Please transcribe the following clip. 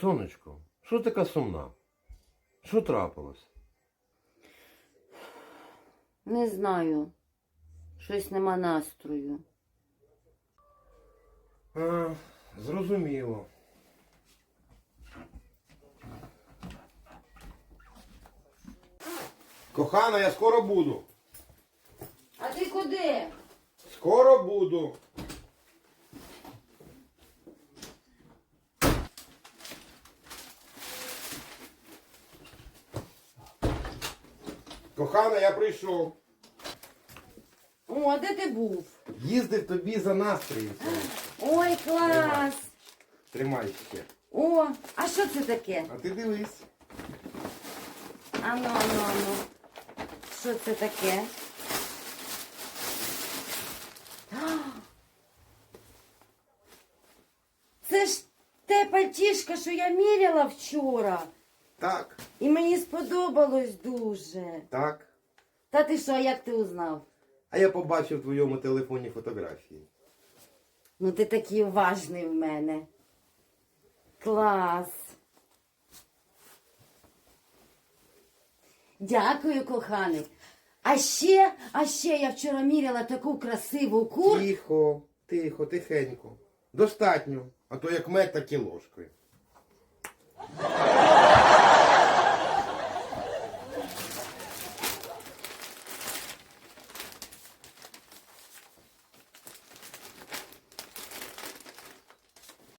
Сонечко, що така сумна? Що трапилось? Не знаю. Щось нема настрою. А, зрозуміло. Кохана, я скоро буду. А ти куди? Скоро буду. Кохана, я прийшов. О, а де ти був? Їздив тобі за настроєм. Ой, клас! Тримай ще. О, а що це таке? А ти дивись. Ану, ану, ану. Що це таке? А! Це ж те пальтішко, що я міряла вчора. Так, І мені сподобалось дуже. так. Та ти що, як ти узнав? А я побачив в твоєму телефоні фотографії. Ну ти такий уважний в мене. Клас. Дякую, коханий. А ще, а ще я вчора міряла таку красиву куртку. Тихо, тихо, тихенько. Достатньо. А то як мед, так і ложкою.